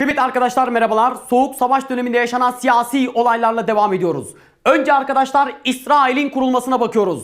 Kıymetli arkadaşlar merhabalar. Soğuk savaş döneminde yaşanan siyasi olaylarla devam ediyoruz. Önce arkadaşlar İsrail'in kurulmasına bakıyoruz.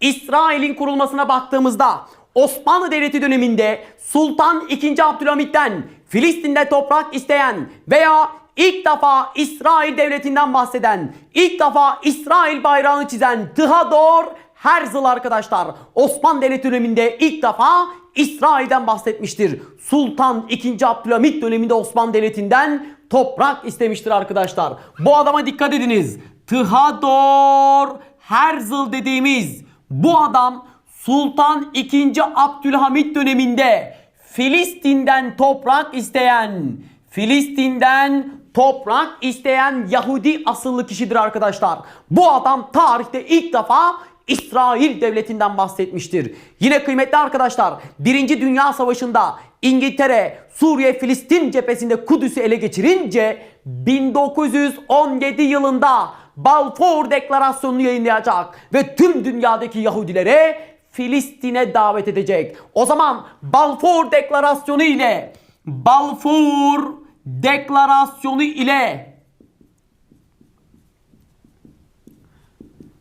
İsrail'in kurulmasına baktığımızda Osmanlı Devleti döneminde Sultan II. Abdülhamit'ten Filistin'de toprak isteyen veya ilk defa İsrail devletinden bahseden, ilk defa İsrail bayrağını çizen Theodor Herzl arkadaşlar Osmanlı Devleti döneminde ilk defa İsrail'den bahsetmiştir. Sultan II. Abdülhamit döneminde Osmanlı Devleti'nden toprak istemiştir arkadaşlar. Bu adama dikkat ediniz. Theodor Herzl dediğimiz bu adam Sultan II. Abdülhamit döneminde Filistin'den toprak isteyen, Filistin'den toprak isteyen Yahudi asıllı kişidir arkadaşlar. Bu adam tarihte ilk defa İsrail devletinden bahsetmiştir. Yine kıymetli arkadaşlar 1. Dünya Savaşı'nda İngiltere Suriye Filistin cephesinde Kudüs'ü ele geçirince 1917 yılında Balfour Deklarasyonu'nu yayınlayacak ve tüm dünyadaki Yahudilere Filistin'e davet edecek. O zaman Balfour Deklarasyonu ile Balfour Deklarasyonu ile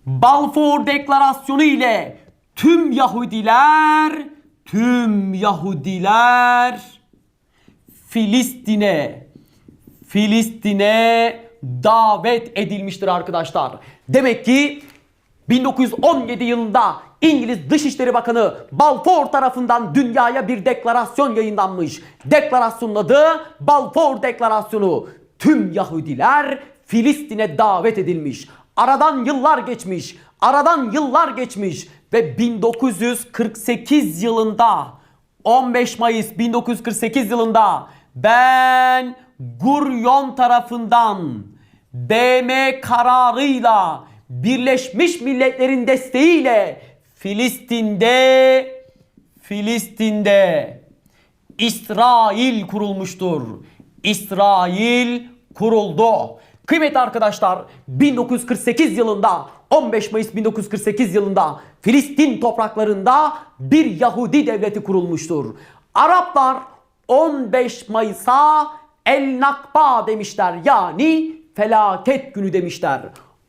Balfour Deklarasyonu ile tüm Yahudiler tüm Yahudiler Filistin'e Filistin'e davet edilmiştir arkadaşlar. Demek ki 1917 yılında İngiliz Dışişleri Bakanı Balfour tarafından dünyaya bir deklarasyon yayınlanmış. Deklarasyonun adı Balfour Deklarasyonu. Tüm Yahudiler Filistin'e davet edilmiş. Aradan yıllar geçmiş. Aradan yıllar geçmiş ve 1948 yılında 15 Mayıs 1948 yılında ben Gurion tarafından BM kararıyla Birleşmiş Milletler'in desteğiyle Filistin'de Filistin'de İsrail kurulmuştur. İsrail kuruldu. Kıymetli arkadaşlar 1948 yılında 15 Mayıs 1948 yılında Filistin topraklarında bir Yahudi devleti kurulmuştur. Araplar 15 Mayıs'a El Nakba demişler yani felaket günü demişler.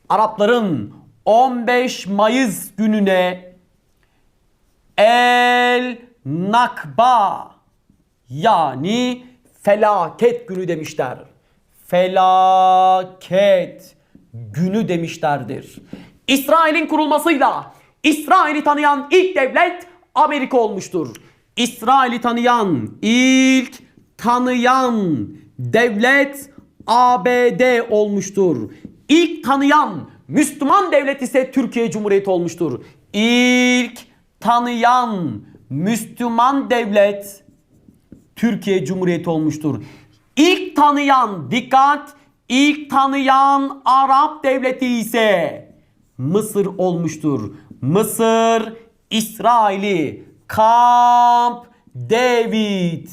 Arapların 15 Mayıs gününe El Nakba yani felaket günü demişler. Felaket günü demişlerdir. İsrail'in kurulmasıyla İsrail'i tanıyan ilk devlet Amerika olmuştur. İsrail'i tanıyan ilk tanıyan devlet ABD olmuştur. İlk tanıyan Müslüman devlet ise Türkiye Cumhuriyeti olmuştur. İlk tanıyan Müslüman devlet Türkiye Cumhuriyeti olmuştur. İlk tanıyan dikkat ilk tanıyan Arap devleti ise Mısır olmuştur. Mısır İsrail'i Camp David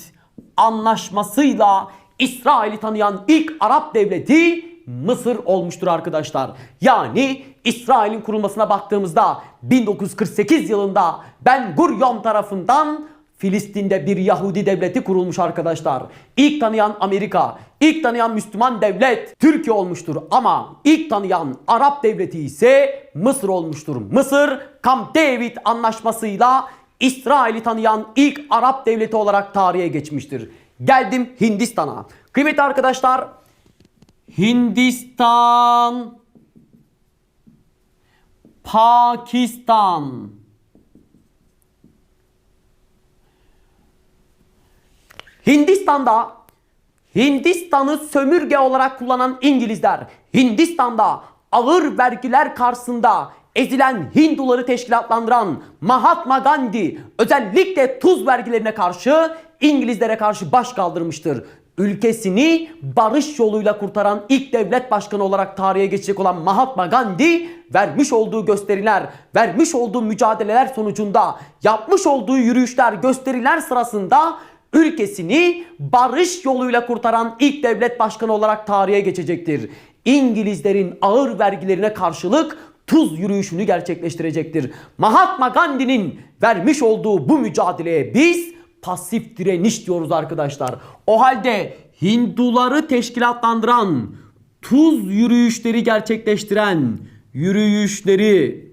anlaşmasıyla İsrail'i tanıyan ilk Arap devleti Mısır olmuştur arkadaşlar. Yani İsrail'in kurulmasına baktığımızda 1948 yılında Ben Gurion tarafından Filistin'de bir Yahudi devleti kurulmuş arkadaşlar. İlk tanıyan Amerika, ilk tanıyan Müslüman devlet Türkiye olmuştur ama ilk tanıyan Arap devleti ise Mısır olmuştur. Mısır Camp David anlaşmasıyla İsrail'i tanıyan ilk Arap devleti olarak tarihe geçmiştir. Geldim Hindistan'a. Kıymetli arkadaşlar Hindistan Pakistan Hindistan'da Hindistan'ı sömürge olarak kullanan İngilizler Hindistan'da ağır vergiler karşısında ezilen Hinduları teşkilatlandıran Mahatma Gandhi özellikle tuz vergilerine karşı İngilizlere karşı baş kaldırmıştır. Ülkesini barış yoluyla kurtaran ilk devlet başkanı olarak tarihe geçecek olan Mahatma Gandhi vermiş olduğu gösteriler, vermiş olduğu mücadeleler sonucunda yapmış olduğu yürüyüşler, gösteriler sırasında ülkesini barış yoluyla kurtaran ilk devlet başkanı olarak tarihe geçecektir. İngilizlerin ağır vergilerine karşılık tuz yürüyüşünü gerçekleştirecektir. Mahatma Gandhi'nin vermiş olduğu bu mücadeleye biz pasif direniş diyoruz arkadaşlar. O halde Hinduları teşkilatlandıran, tuz yürüyüşleri gerçekleştiren yürüyüşleri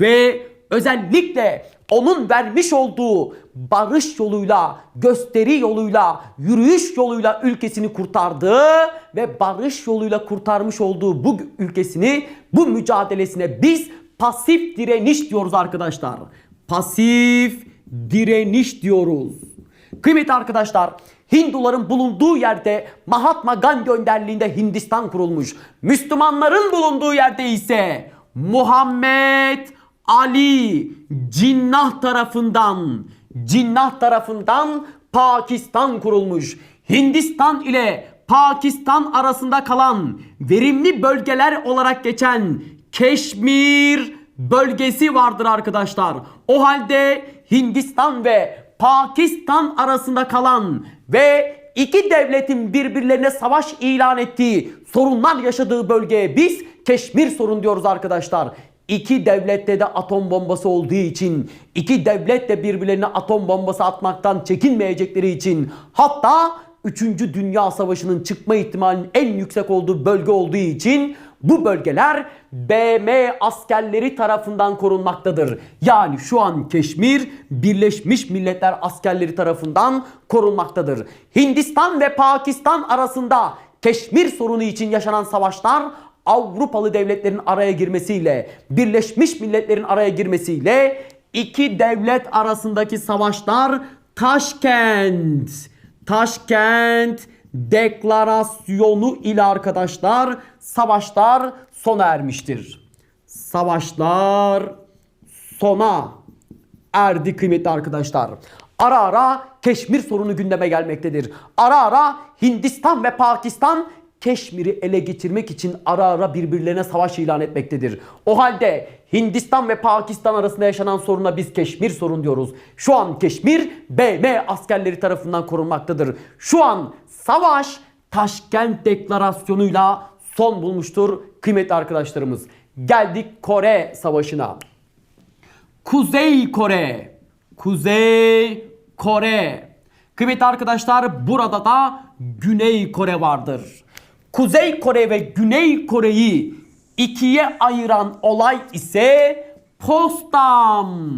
ve özellikle onun vermiş olduğu barış yoluyla, gösteri yoluyla, yürüyüş yoluyla ülkesini kurtardı ve barış yoluyla kurtarmış olduğu bu ülkesini, bu mücadelesine biz pasif direniş diyoruz arkadaşlar. Pasif direniş diyoruz. Kıymetli arkadaşlar, Hinduların bulunduğu yerde Mahatma Gandhi önderliğinde Hindistan kurulmuş. Müslümanların bulunduğu yerde ise Muhammed Ali Cinnah tarafından Cinnah tarafından Pakistan kurulmuş. Hindistan ile Pakistan arasında kalan verimli bölgeler olarak geçen Keşmir bölgesi vardır arkadaşlar. O halde Hindistan ve Pakistan arasında kalan ve iki devletin birbirlerine savaş ilan ettiği, sorunlar yaşadığı bölgeye biz Keşmir sorun diyoruz arkadaşlar. İki devlette de atom bombası olduğu için, iki devlet de birbirlerine atom bombası atmaktan çekinmeyecekleri için, hatta 3. Dünya Savaşı'nın çıkma ihtimalinin en yüksek olduğu bölge olduğu için bu bölgeler BM askerleri tarafından korunmaktadır. Yani şu an Keşmir Birleşmiş Milletler askerleri tarafından korunmaktadır. Hindistan ve Pakistan arasında Keşmir sorunu için yaşanan savaşlar Avrupalı devletlerin araya girmesiyle, Birleşmiş Milletler'in araya girmesiyle iki devlet arasındaki savaşlar Taşkent, Taşkent deklarasyonu ile arkadaşlar savaşlar sona ermiştir. Savaşlar sona erdi kıymetli arkadaşlar. Ara ara Keşmir sorunu gündeme gelmektedir. Ara ara Hindistan ve Pakistan Keşmir'i ele geçirmek için ara ara birbirlerine savaş ilan etmektedir. O halde Hindistan ve Pakistan arasında yaşanan soruna biz Keşmir sorun diyoruz. Şu an Keşmir BM askerleri tarafından korunmaktadır. Şu an savaş Taşkent Deklarasyonu'yla son bulmuştur kıymetli arkadaşlarımız. Geldik Kore Savaşı'na. Kuzey Kore. Kuzey Kore. Kıymetli arkadaşlar burada da Güney Kore vardır. Kuzey Kore ve Güney Kore'yi ikiye ayıran olay ise Postam.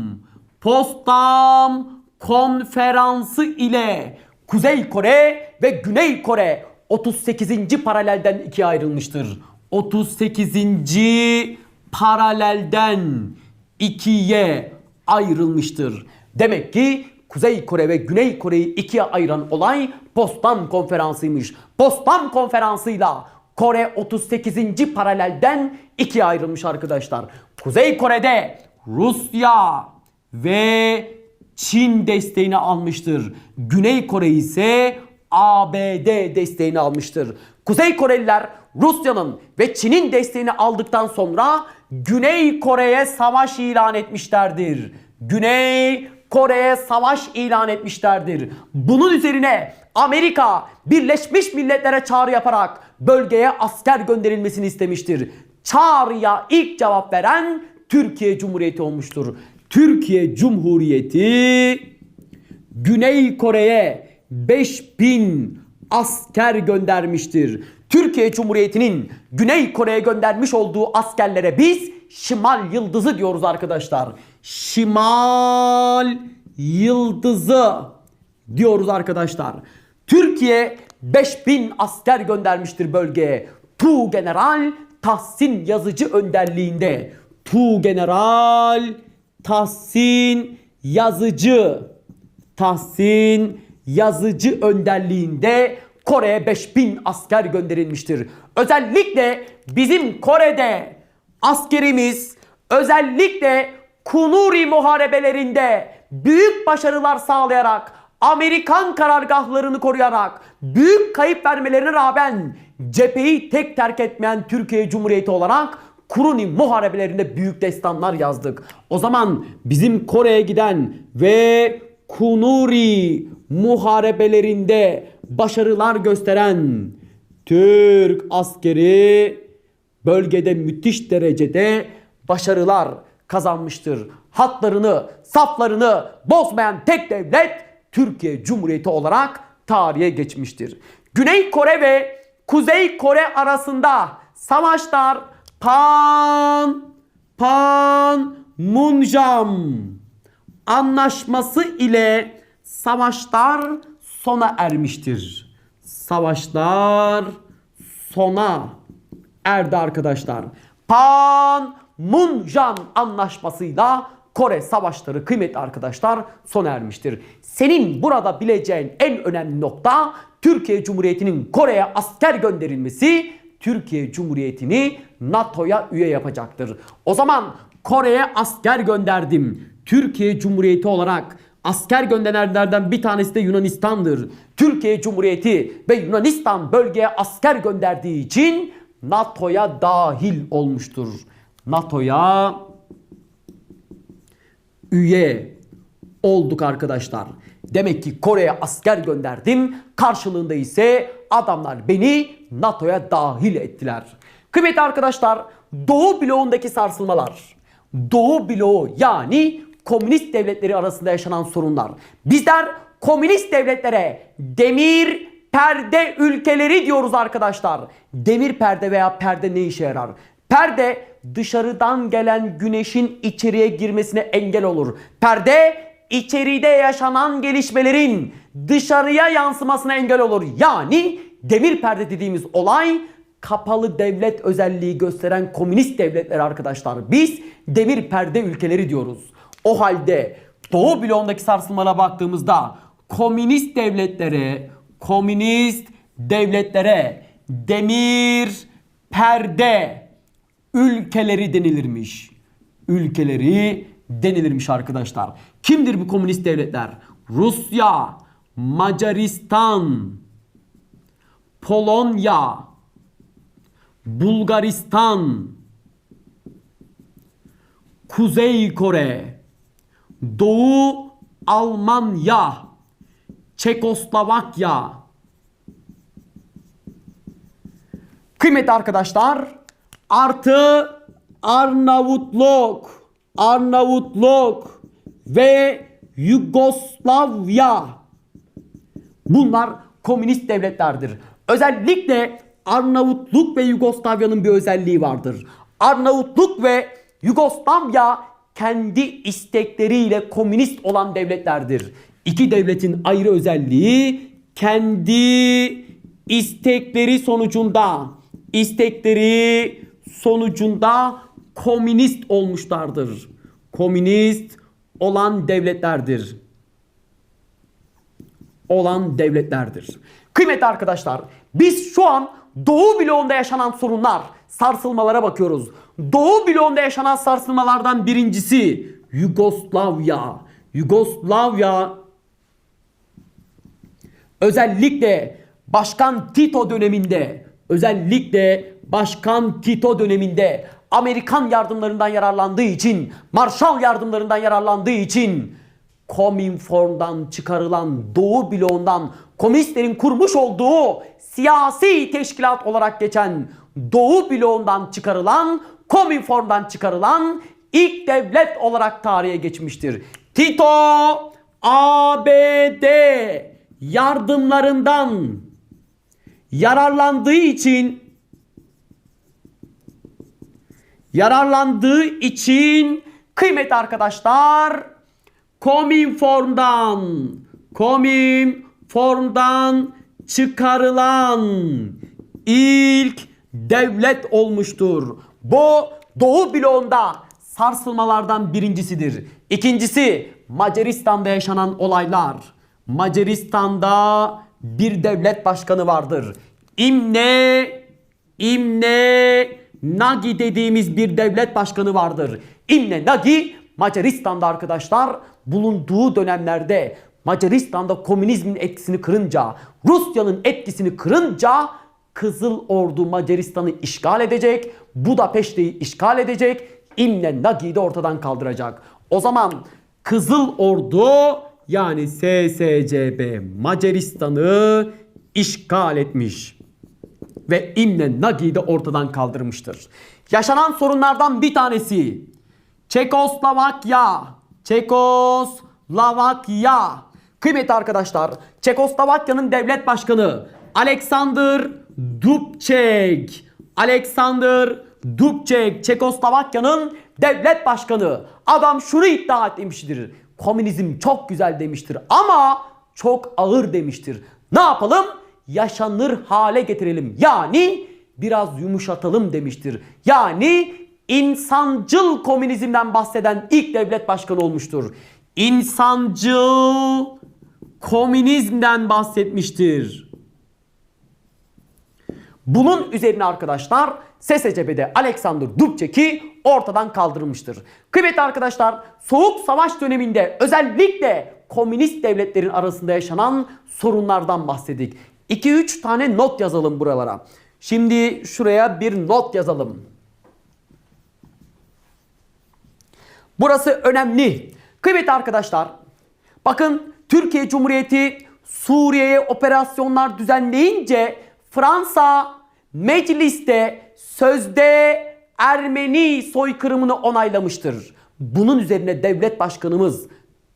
Postam konferansı ile Kuzey Kore ve Güney Kore 38. paralelden ikiye ayrılmıştır. 38. paralelden ikiye ayrılmıştır. Demek ki Kuzey Kore ve Güney Kore'yi ikiye ayıran olay Potsdam konferansıymış. Potsdam konferansıyla Kore 38. paralelden ikiye ayrılmış arkadaşlar. Kuzey Kore'de Rusya ve Çin desteğini almıştır. Güney Kore ise ABD desteğini almıştır. Kuzey Koreliler Rusya'nın ve Çin'in desteğini aldıktan sonra Güney Kore'ye savaş ilan etmişlerdir. Güney Kore'ye savaş ilan etmişlerdir. Bunun üzerine Amerika Birleşmiş Milletler'e çağrı yaparak bölgeye asker gönderilmesini istemiştir. Çağrıya ilk cevap veren Türkiye Cumhuriyeti olmuştur. Türkiye Cumhuriyeti Güney Kore'ye 5000 asker göndermiştir. Türkiye Cumhuriyeti'nin Güney Kore'ye göndermiş olduğu askerlere biz Şimal Yıldızı diyoruz arkadaşlar. Şimal Yıldızı diyoruz arkadaşlar. Türkiye 5000 asker göndermiştir bölgeye. Tu General Tahsin Yazıcı önderliğinde. Tu General Tahsin Yazıcı Tahsin Yazıcı önderliğinde Kore'ye 5000 asker gönderilmiştir. Özellikle bizim Kore'de askerimiz özellikle Kunuri muharebelerinde büyük başarılar sağlayarak Amerikan karargahlarını koruyarak büyük kayıp vermelerine rağmen cepheyi tek terk etmeyen Türkiye Cumhuriyeti olarak Kuruni muharebelerinde büyük destanlar yazdık. O zaman bizim Kore'ye giden ve Kunuri muharebelerinde başarılar gösteren Türk askeri bölgede müthiş derecede başarılar kazanmıştır. hatlarını, saflarını bozmayan tek devlet Türkiye Cumhuriyeti olarak tarihe geçmiştir. Güney Kore ve Kuzey Kore arasında savaşlar Pan Pan Munjam anlaşması ile savaşlar sona ermiştir. Savaşlar sona erdi arkadaşlar. Panmunjom anlaşmasıyla Kore savaşları kıymetli arkadaşlar sona ermiştir. Senin burada bileceğin en önemli nokta Türkiye Cumhuriyeti'nin Kore'ye asker gönderilmesi Türkiye Cumhuriyeti'ni NATO'ya üye yapacaktır. O zaman Kore'ye asker gönderdim. Türkiye Cumhuriyeti olarak asker gönderenlerden bir tanesi de Yunanistan'dır. Türkiye Cumhuriyeti ve Yunanistan bölgeye asker gönderdiği için NATO'ya dahil olmuştur. NATO'ya üye olduk arkadaşlar. Demek ki Kore'ye asker gönderdim. Karşılığında ise adamlar beni NATO'ya dahil ettiler. Kıymetli arkadaşlar, Doğu bloğundaki sarsılmalar, Doğu bloğu yani komünist devletleri arasında yaşanan sorunlar. Bizler komünist devletlere demir perde ülkeleri diyoruz arkadaşlar. Demir perde veya perde ne işe yarar? Perde dışarıdan gelen güneşin içeriye girmesine engel olur. Perde içeride yaşanan gelişmelerin dışarıya yansımasına engel olur. Yani demir perde dediğimiz olay kapalı devlet özelliği gösteren komünist devletler arkadaşlar. Biz demir perde ülkeleri diyoruz. O halde Doğu bloğundaki sarsılmalara baktığımızda komünist devletlere, komünist devletlere demir perde ülkeleri denilirmiş. Ülkeleri denilirmiş arkadaşlar. Kimdir bu komünist devletler? Rusya, Macaristan, Polonya, Bulgaristan, Kuzey Kore, Doğu Almanya, Çekoslovakya. Kıymetli arkadaşlar, artı Arnavutluk, Arnavutluk ve Yugoslavya. Bunlar komünist devletlerdir. Özellikle Arnavutluk ve Yugoslavya'nın bir özelliği vardır. Arnavutluk ve Yugoslavya kendi istekleriyle komünist olan devletlerdir. İki devletin ayrı özelliği kendi istekleri sonucunda istekleri sonucunda komünist olmuşlardır. Komünist olan devletlerdir. Olan devletlerdir. Kıymetli arkadaşlar, biz şu an Doğu bloğunda yaşanan sorunlar, sarsılmalara bakıyoruz. Doğu bloğunda yaşanan sarsılmalardan birincisi Yugoslavya. Yugoslavya özellikle Başkan Tito döneminde, özellikle Başkan Tito döneminde Amerikan yardımlarından yararlandığı için, Marshall yardımlarından yararlandığı için Kominform'dan çıkarılan Doğu bloğundan komünistlerin kurmuş olduğu siyasi teşkilat olarak geçen Doğu bloğundan çıkarılan Kominform'dan çıkarılan ilk devlet olarak tarihe geçmiştir. Tito ABD yardımlarından yararlandığı için yararlandığı için kıymetli arkadaşlar Kominform'dan Kominform'dan çıkarılan ilk devlet olmuştur. Bu Doğu bloğunda sarsılmalardan birincisidir. İkincisi Macaristan'da yaşanan olaylar. Macaristan'da bir devlet başkanı vardır. İmne İmne Nagi dediğimiz bir devlet başkanı vardır. İmne Nagi Macaristan'da arkadaşlar bulunduğu dönemlerde Macaristan'da komünizmin etkisini kırınca, Rusya'nın etkisini kırınca Kızıl Ordu Macaristan'ı işgal edecek, Budapeşte'yi işgal edecek, İmne Nagi'yi de ortadan kaldıracak. O zaman Kızıl Ordu yani SSCB Macaristan'ı işgal etmiş ve İmne Nagi'yi de ortadan kaldırmıştır. Yaşanan sorunlardan bir tanesi Çekoslovakya. Çekoslovakya. Kıymetli arkadaşlar, Çekoslovakya'nın devlet başkanı Alexander Dubček. Alexander Dubček, Çekoslovakya'nın devlet başkanı. Adam şunu iddia etmiştir. Komünizm çok güzel demiştir ama çok ağır demiştir. Ne yapalım? Yaşanır hale getirelim. Yani biraz yumuşatalım demiştir. Yani insancıl komünizmden bahseden ilk devlet başkanı olmuştur. İnsancıl komünizmden bahsetmiştir. Bunun üzerine arkadaşlar SSCB'de Alexander Dubček'i ortadan kaldırılmıştır. Kıymetli arkadaşlar Soğuk Savaş döneminde özellikle komünist devletlerin arasında yaşanan sorunlardan bahsettik. 2-3 tane not yazalım buralara. Şimdi şuraya bir not yazalım. Burası önemli. Kıymetli arkadaşlar, bakın Türkiye Cumhuriyeti Suriye'ye operasyonlar düzenleyince Fransa mecliste sözde Ermeni soykırımını onaylamıştır. Bunun üzerine devlet başkanımız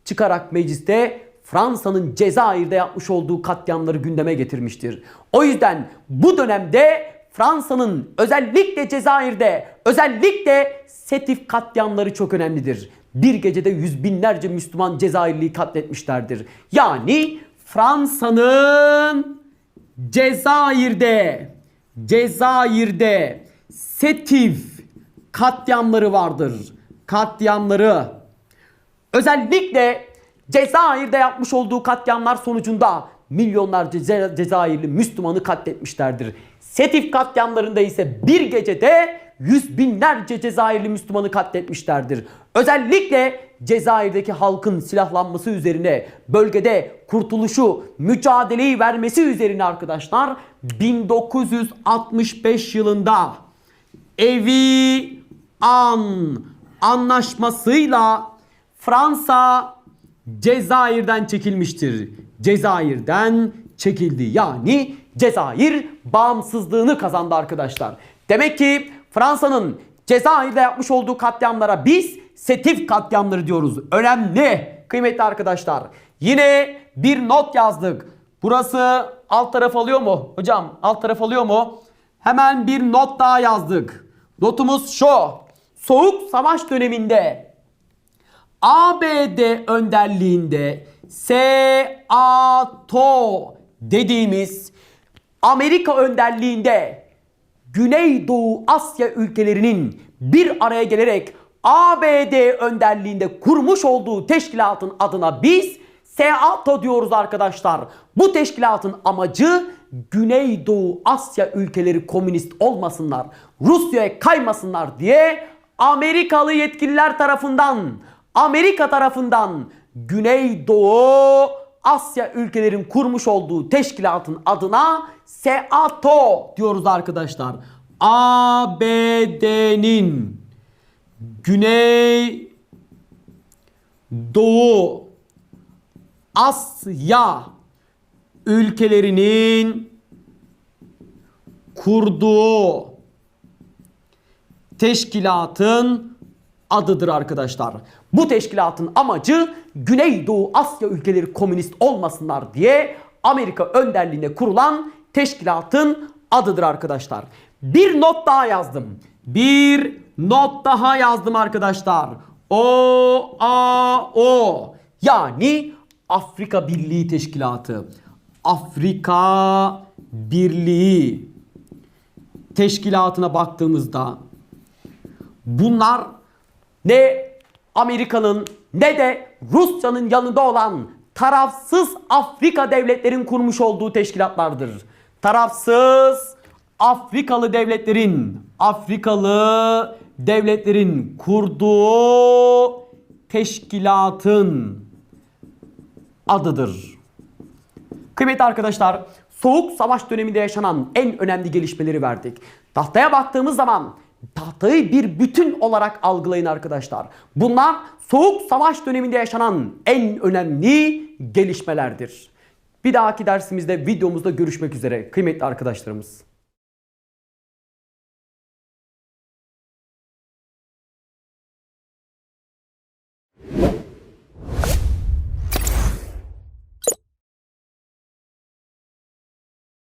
çıkarak mecliste Fransa'nın Cezayir'de yapmış olduğu katliamları gündeme getirmiştir. O yüzden bu dönemde Fransa'nın özellikle Cezayir'de özellikle Setif katliamları çok önemlidir. Bir gecede yüz binlerce Müslüman Cezayirliyi katletmişlerdir. Yani Fransa'nın Cezayir'de Cezayir'de Setif katliamları vardır. Katliamları. Özellikle Cezayir'de yapmış olduğu katliamlar sonucunda milyonlarca Ce- Cezayirli Müslümanı katletmişlerdir. Setif katliamlarında ise bir gecede yüz binlerce Cezayirli Müslümanı katletmişlerdir. Özellikle Cezayir'deki halkın silahlanması üzerine, bölgede kurtuluşu, mücadeleyi vermesi üzerine arkadaşlar 1965 yılında Evi An anlaşmasıyla Fransa Cezayir'den çekilmiştir. Cezayir'den çekildi. Yani Cezayir bağımsızlığını kazandı arkadaşlar. Demek ki Fransa'nın Cezayir'de yapmış olduğu katliamlara biz Setif katliamları diyoruz. Önemli kıymetli arkadaşlar. Yine bir not yazdık. Burası alt taraf alıyor mu? Hocam alt taraf alıyor mu? Hemen bir not daha yazdık. Notumuz şu. Soğuk savaş döneminde ABD önderliğinde SATO dediğimiz Amerika önderliğinde Güneydoğu Asya ülkelerinin bir araya gelerek ABD önderliğinde kurmuş olduğu teşkilatın adına biz SATO diyoruz arkadaşlar. Bu teşkilatın amacı Güneydoğu Asya ülkeleri komünist olmasınlar, Rusya'ya kaymasınlar diye Amerikalı yetkililer tarafından, Amerika tarafından Güneydoğu Asya ülkelerin kurmuş olduğu teşkilatın adına SATO diyoruz arkadaşlar. ABD'nin Güney Doğu Asya ülkelerinin kurduğu teşkilatın adıdır arkadaşlar. Bu teşkilatın amacı Güneydoğu Asya ülkeleri komünist olmasınlar diye Amerika önderliğine kurulan teşkilatın adıdır arkadaşlar. Bir not daha yazdım. Bir not daha yazdım arkadaşlar. O A O yani Afrika Birliği Teşkilatı. Afrika Birliği teşkilatına baktığımızda bunlar ne Amerika'nın ne de Rusya'nın yanında olan tarafsız Afrika devletlerin kurmuş olduğu teşkilatlardır. Tarafsız Afrikalı devletlerin Afrikalı devletlerin kurduğu teşkilatın adıdır. Kıymetli arkadaşlar, Soğuk Savaş döneminde yaşanan en önemli gelişmeleri verdik. Tahtaya baktığımız zaman tahtayı bir bütün olarak algılayın arkadaşlar. Bunlar Soğuk Savaş döneminde yaşanan en önemli gelişmelerdir. Bir dahaki dersimizde videomuzda görüşmek üzere kıymetli arkadaşlarımız.